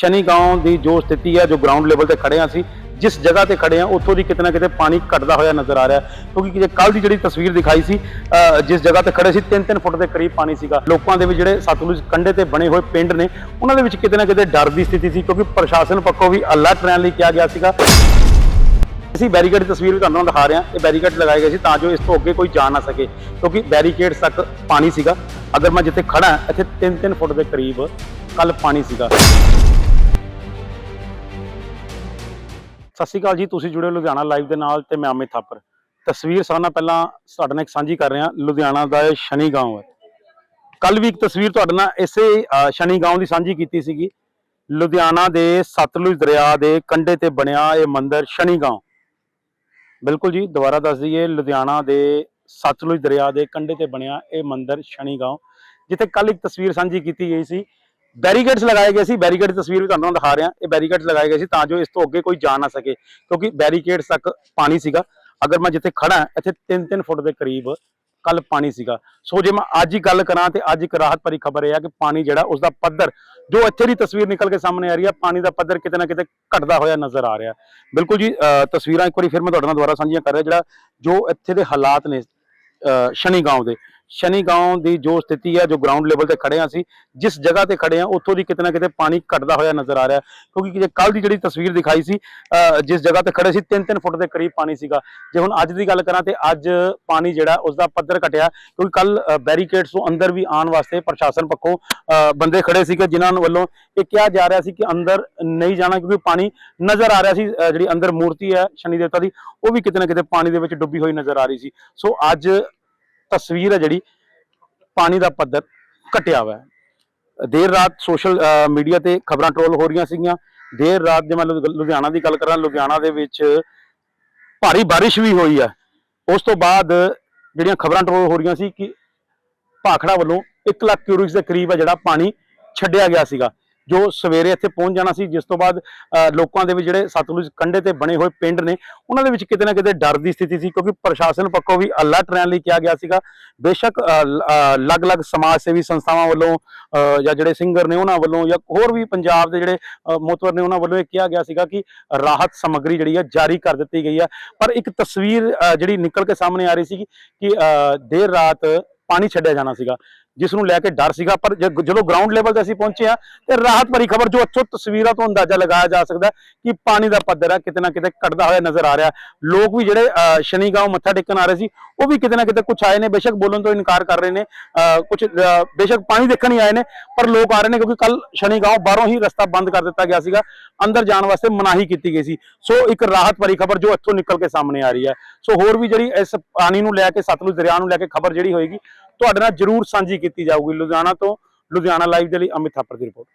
ਸ਼ਨੀ ਗਾਉਂ ਦੀ ਜੋ ਸਥਿਤੀ ਹੈ, ਜੋ ਗਰਾਊਂਡ ਲੈਵਲ ਤੇ ਖੜੇ ਹਾਂ ਅਸੀਂ, ਜਿਸ ਜਗ੍ਹਾ ਤੇ ਖੜੇ ਹਾਂ, ਉੱਥੋਂ ਦੀ ਕਿਤੇ ਨਾ ਕਿਤੇ ਪਾਣੀ ਘਟਦਾ ਹੋਇਆ ਨਜ਼ਰ ਆ ਰਿਹਾ ਕਿਉਂਕਿ ਜੇ ਕੱਲ ਦੀ ਜਿਹੜੀ ਤਸਵੀਰ ਦਿਖਾਈ ਸੀ ਜਿਸ ਜਗ੍ਹਾ ਤੇ ਖੜੇ ਸੀ 3-3 ਫੁੱਟ ਦੇ ਕਰੀਬ ਪਾਣੀ ਸੀਗਾ। ਲੋਕਾਂ ਦੇ ਵੀ ਜਿਹੜੇ ਸਤਲੁਜ ਕੰਢੇ ਤੇ ਬਣੇ ਹੋਏ ਪਿੰਡ ਨੇ, ਉਹਨਾਂ ਦੇ ਵਿੱਚ ਕਿਤੇ ਨਾ ਕਿਤੇ ਡਰ ਦੀ ਸਥਿਤੀ ਸੀ, ਕਿਉਂਕਿ ਪ੍ਰਸ਼ਾਸਨ ਪੱਖੋਂ ਵੀ ਅਲਰਟ ਰਹਿਣ ਲਈ ਕਿਹਾ ਗਿਆ ਸੀਗਾ। ਅਸੀਂ ਬੈਰੀਕੇਡ ਦੀ ਤਸਵੀਰ ਵੀ ਤੁਹਾਨੂੰ ਦਿਖਾ ਰਹੇ ਹਾਂ। ਇਹ ਬੈਰੀਕੇਡ ਲਗਾਏ ਗਏ ਸੀ ਤਾਂ ਜੋ ਇਸ ਤੋਂ ਅੱਗੇ ਕੋਈ ਜਾ ਨਾ ਸਕੇ, ਕਿਉਂਕਿ ਬੈਰੀਕੇਡਸ ਤੱਕ ਪਾਣੀ ਸੀਗਾ। ਅਗਰ ਮੈਂ ਜਿੱਥੇ ਖੜਾ ਇੱਥੇ 3-3 ਫੁੱਟ ਦੇ ਕਰੀਬ ਕੱਲ ਪਾਣੀ ਸੀਗਾ। ਸਤਿ ਸ਼੍ਰੀ ਅਕਾਲ ਜੀ, ਤੁਸੀਂ ਜੁੜੇ ਲੁਧਿਆਣਾ ਲਾਈਵ ਦੇ ਨਾਲ ਤੇ ਮੈਂ ਅਮਿਤ ਥਾਪਰ। ਤਸਵੀਰ ਸਾਰਿਆਂ ਨਾਲ ਪਹਿਲਾਂ ਤੁਹਾਡੇ ਨਾਲ ਇੱਕ ਸਾਂਝੀ ਕਰ ਰਿਹਾ, ਲੁਧਿਆਣਾ ਦਾ ਸ਼ਨੀ ਗਾਉਂ ਹੈ। ਕੱਲ ਵੀ ਇੱਕ ਤਸਵੀਰ ਤੁਹਾਡੇ ਨਾਲ ਇਸੇ ਸ਼ਨੀ ਗਾਉਂ ਦੀ ਸਾਂਝੀ ਕੀਤੀ ਸੀਗੀ। ਲੁਧਿਆਣਾ ਦੇ ਸਤਲੁਜ ਦਰਿਆ ਦੇ ਕੰਢੇ ਤੇ ਬਣਿਆ ਇਹ ਮੰਦਿਰ ਸ਼ਨੀ ਗਾਉਂ। ਬਿਲਕੁਲ ਜੀ, ਦੁਬਾਰਾ ਦੱਸ ਦਈਏ, ਲੁਧਿਆਣਾ ਦੇ ਸਤਲੁਜ ਦਰਿਆ ਦੇ ਕੰਢੇ ਤੇ ਬਣਿਆ ਇਹ ਮੰਦਿਰ ਸ਼ਨੀ ਗਾਉਂ। ਜਿੱਥੇ ਕੱਲ ਇੱਕ ਤਸਵੀਰ ਸਾਂਝੀ ਕੀਤੀ ਗਈ ਸੀ ਬੈਰੀਕੇਡਸ ਲਗਾਏ ਗਏ ਸੀ ਬੈਰੀਕੇਡ ਦੀ ਤਸਵੀਰ ਵੀ ਤੁਹਾਨੂੰ ਦਿਖਾ ਰਿਹਾ, ਇਹ ਬੈਰੀਕੇਡਸ ਲਗਾਏ ਗਏ ਸੀ ਤਾਂ ਜੋ ਇਸ ਤੋਂ ਅੱਗੇ ਕੋਈ ਜਾ ਨਾ ਸਕੇ, ਕਿਉਂਕਿ ਬੈਰੀਕੇਡਸ ਤੱਕ ਪਾਣੀ ਸੀਗਾ। ਅਗਰ ਮੈਂ ਜਿੱਥੇ ਖੜਾ ਇੱਥੇ 3-3 ਫੁੱਟ ਦੇ ਕਰੀਬ ਕੱਲ ਪਾਣੀ ਸੀਗਾ। ਸੋ ਜੇ ਮੈਂ ਅੱਜ ਹੀ ਗੱਲ ਕਰਾਂ ਤੇ ਅੱਜ ਇੱਕ ਰਾਹਤ ਭਰੀ ਖਬਰ ਇਹ ਆ ਕਿ ਪਾਣੀ ਜਿਹੜਾ ਉਸ ਦਾ ਪੱਧਰ, ਜੋ ਇੱਥੇ ਦੀ ਤਸਵੀਰ ਨਿਕਲ ਕੇ ਸਾਹਮਣੇ ਆ ਰਹੀ ਹੈ ਪਾਣੀ ਦਾ ਪੱਧਰ ਕਿਤੇ ਨਾ ਕਿਤੇ ਘਟਦਾ ਹੋਇਆ ਨਜ਼ਰ ਆ ਰਿਹਾ। ਬਿਲਕੁਲ ਜੀ ਤਸਵੀਰਾਂ ਇੱਕ ਵਾਰੀ ਫਿਰ ਮੈਂ ਤੁਹਾਡੇ ਨਾਲ ਦੁਬਾਰਾ ਸਾਂਝੀਆਂ ਕਰ ਰਿਹਾ, ਜਿਹੜਾ ਜੋ ਇੱਥੇ ਦੇ ਹਾਲਾਤ ਨੇ, ਅਹ ਸ਼ਨੀ ਗਾਉਂ ਦੇ ਸ਼ਨੀ ਗਾਉਂ ਦੀ ਜੋ ਸਥਿਤੀ ਹੈ ਜੋ ਗਰਾਊਂਡ ਲੈਵਲ ਤੇ ਖੜੇ ਹਾਂ ਅਸੀਂ, ਜਿਸ ਜਗ੍ਹਾ ਤੇ ਖੜੇ ਹਾਂ ਉੱਥੋਂ ਦੀ ਕਿਤੇ ਨਾ ਕਿਤੇ ਪਾਣੀ ਘਟਦਾ ਹੋਇਆ ਨਜ਼ਰ ਆ ਰਿਹਾ। ਕਿਉਂਕਿ ਜੇ ਕੱਲ ਦੀ ਜਿਹੜੀ ਤਸਵੀਰ ਦਿਖਾਈ ਸੀ ਜਿਸ ਜਗ੍ਹਾ ਤੇ ਖੜੇ ਸੀ 3-3 ਫੁੱਟ ਦੇ ਕਰੀਬ ਪਾਣੀ ਸੀਗਾ। ਜੇ ਹੁਣ ਅੱਜ ਦੀ ਗੱਲ ਕਰਾਂ ਤੇ ਅੱਜ ਪਾਣੀ ਜਿਹੜਾ ਉਸ ਦਾ ਪੱਧਰ ਘਟਿਆ, ਕਿਉਂਕਿ ਕੱਲ ਬੈਰੀਕੇਡਸ ਤੋਂ ਅੰਦਰ ਵੀ ਆਉਣ ਵਾਸਤੇ ਪ੍ਰਸ਼ਾਸਨ ਪੱਖੋਂ ਬੰਦੇ ਖੜੇ ਸੀਗੇ, ਜਿਨ੍ਹਾਂ ਵੱਲੋਂ ਇਹ ਕਿਹਾ ਜਾ ਰਿਹਾ ਸੀ ਕਿ ਅੰਦਰ ਨਹੀਂ ਜਾਣਾ, ਕਿਉਂਕਿ ਪਾਣੀ ਨਜ਼ਰ ਆ ਰਿਹਾ ਸੀ ਜਿਹੜੀ ਅੰਦਰ ਮੂਰਤੀ ਹੈ ਸ਼ਨੀ ਦੇਵਤਾ ਦੀ, ਉਹ ਵੀ ਕਿਤੇ ਨਾ ਕਿਤੇ ਪਾਣੀ ਦੇ ਵਿੱਚ ਡੁੱਬੀ ਹੋਈ ਨਜ਼ਰ ਆ ਰਹੀ ਸੀ। ਸੋ ਅੱਜ ਤਸਵੀਰ ਹੈ ਜਿਹੜੀ ਪਾਣੀ ਦਾ ਪੱਧਰ ਘਟਿਆ ਹੋਇਆ ਦੇਰ ਰਾਤ ਸੋਸ਼ਲ ਮੀਡੀਆ ਤੇ ਖਬਰਾਂ ਟ੍ਰੋਲ ਹੋ ਰਹੀਆਂ ਸੀਗੀਆਂ। ਦੇਰ ਰਾਤ ਜੇ ਮੈਂ ਲੁ- ਲੁਧਿਆਣਾ ਦੀ ਗੱਲ ਕਰਾਂ, ਲੁਧਿਆਣਾ ਦੇ ਵਿੱਚ ਭਾਰੀ ਬਾਰਿਸ਼ ਵੀ ਹੋਈ ਹੈ। ਉਸ ਤੋਂ ਬਾਅਦ ਜਿਹੜੀਆਂ ਖਬਰਾਂ ਟ੍ਰੋਲ ਹੋ ਰਹੀਆਂ ਸੀ ਕਿ ਭਾਖੜਾ ਵੱਲੋਂ 1 ਲੱਖ ਕਿਊਰਿਕਸ ਦੇ ਕਰੀਬ ਹੈ ਜਿਹੜਾ ਪਾਣੀ ਛੱਡਿਆ ਗਿਆ ਸੀਗਾ। ਜੋ ਸਵੇਰੇ ਇੱਥੇ ਪਹੁੰਚ ਜਾਣਾ ਸੀ ਜਿਸ ਤੋਂ ਬਾਅਦ ਲੋਕਾਂ ਦੇ ਵੀ ਜਿਹੜੇ ਸਤਲੁਜ ਕੰਢੇ ਤੇ ਬਣੇ ਹੋਏ ਪਿੰਡ ਨੇ ਉਹਨਾਂ ਦੇ ਵਿੱਚ ਕਿਤੇ ਨਾ ਕਿਤੇ ਡਰ ਦੀ ਸਥਿਤੀ ਸੀ ਕਿਉਂਕਿ ਪ੍ਰਸ਼ਾਸਨ ਪੱਖੋਂ ਵੀ ਅਲਰਟ ਰਹਿਣ ਲਈ ਕਿਹਾ ਗਿਆ ਸੀਗਾ। ਬੇਸ਼ੱਕ ਅਲੱਗ-ਅਲੱਗ ਸਮਾਜ ਸੇਵੀ ਸੰਸਥਾਵਾਂ ਵੱਲੋਂ ਜਾਂ ਜਿਹੜੇ ਸਿੰਗਰ ਨੇ ਉਹਨਾਂ ਵੱਲੋਂ ਜਾਂ ਹੋਰ ਵੀ ਪੰਜਾਬ ਦੇ ਜਿਹੜੇ ਅਹ, ਮੋਤਵਰ ਨੇ ਉਹਨਾਂ ਵੱਲੋਂ ਇਹ ਕਿਹਾ ਗਿਆ ਸੀਗਾ ਕਿ ਰਾਹਤ ਸਮੱਗਰੀ ਜਿਹੜੀ ਹੈ ਜਾਰੀ ਕਰ ਦਿੱਤੀ ਗਈ ਹੈ ਪਰ ਇੱਕ ਤਸਵੀਰ ਜਿਹੜੀ ਨਿਕਲ ਕੇ ਸਾਹਮਣੇ ਆ ਰਹੀ ਸੀ ਕਿ ਦੇਰ ਰਾਤ ਪਾਣੀ ਛੱਡਿਆ ਜਾਣਾ ਸੀਗਾ। ਜਿਸ ਨੂੰ ਲੈ ਕੇ ਡਰ ਸੀਗਾ ਪਰ ਜ- ਜਦੋਂ ਗਰਾਊਂਡ ਲੈਵਲ ਤੇ ਅਸੀਂ ਪਹੁੰਚੇ ਆ ਤੇ ਰਾਹਤ ਭਰੀ ਖਬਰ ਜੋ ਇੱਥੋਂ ਤਸਵੀਰਾਂ ਤੋਂ ਅੰਦਾਜ਼ਾ ਲਗਾਇਆ ਜਾ ਸਕਦਾ ਹੈ ਕਿ ਪਾਣੀ ਦਾ ਪੱਧਰ ਹੈ ਕਿਤੇ ਨਾ ਕਿਤੇ ਘਟਦਾ ਹੋਇਆ ਨਜ਼ਰ ਆ ਰਿਹਾ ਲੋਕ ਵੀ ਜਿਹੜੇ ਅਹ, ਸ਼ਨੀ ਗਾਉਂ ਮੱਥਾ ਟੇਕਣ ਆ ਰਹੇ ਸੀ ਉਹ ਵੀ ਕਿਤੇ ਨਾ ਕਿਤੇ ਕੁਝ ਆਏ ਨੇ ਬੇਸ਼ੱਕ ਬੋਲਣ ਤੋਂ ਇਨਕਾਰ ਕਰ ਰਹੇ ਨੇ ਅਹ ਕੁਝ ਬੇਸ਼ੱਕ ਪਾਣੀ ਦੇਖਣ ਹੀ ਆਏ ਨੇ ਪਰ ਲੋਕ ਆ ਰਹੇ ਨੇ ਕਿਉਂਕਿ ਕੱਲ ਸ਼ਨੀ ਗਾਉਂ ਬਾਹਰੋਂ ਹੀ ਰਸਤਾ ਬੰਦ ਕਰ ਦਿੱਤਾ ਗਿਆ ਸੀਗਾ ਅੰਦਰ ਜਾਣ ਵਾਸਤੇ ਮਨਾਹੀ ਕੀਤੀ ਗਈ ਸੀ। ਸੋ ਇੱਕ ਰਾਹਤ ਭਰੀ ਖਬਰ ਜੋ ਇੱਥੋਂ ਨਿਕਲ ਕੇ ਸਾਹਮਣੇ ਆ ਰਹੀ ਹੈ। ਸੋ ਹੋਰ ਵੀ ਜਿਹੜੀ ਇਸ ਪਾਣੀ ਨੂੰ ਲੈ ਕੇ ਸਤਲੁਜ ਦਰਿਆ ਨੂੰ ਲੈ ਕੇ ਖਬਰ ਜਿਹੜੀ ਹੋਏਗੀ ਤੁਹਾਡੇ ਨਾਲ ਜਰੂਰ ਸਾਂਝੀ ਕੀਤੀ ਜਾਊਗੀ ਲੁਧਿਆਣਾ ਤੋਂ ਲੁਧਿਆਣਾ ਲਾਈਵ ਦੇ ਲਈ ਅਮਿਤ ਥਾਪਰ ਦੀ ਰਿਪੋਰਟ।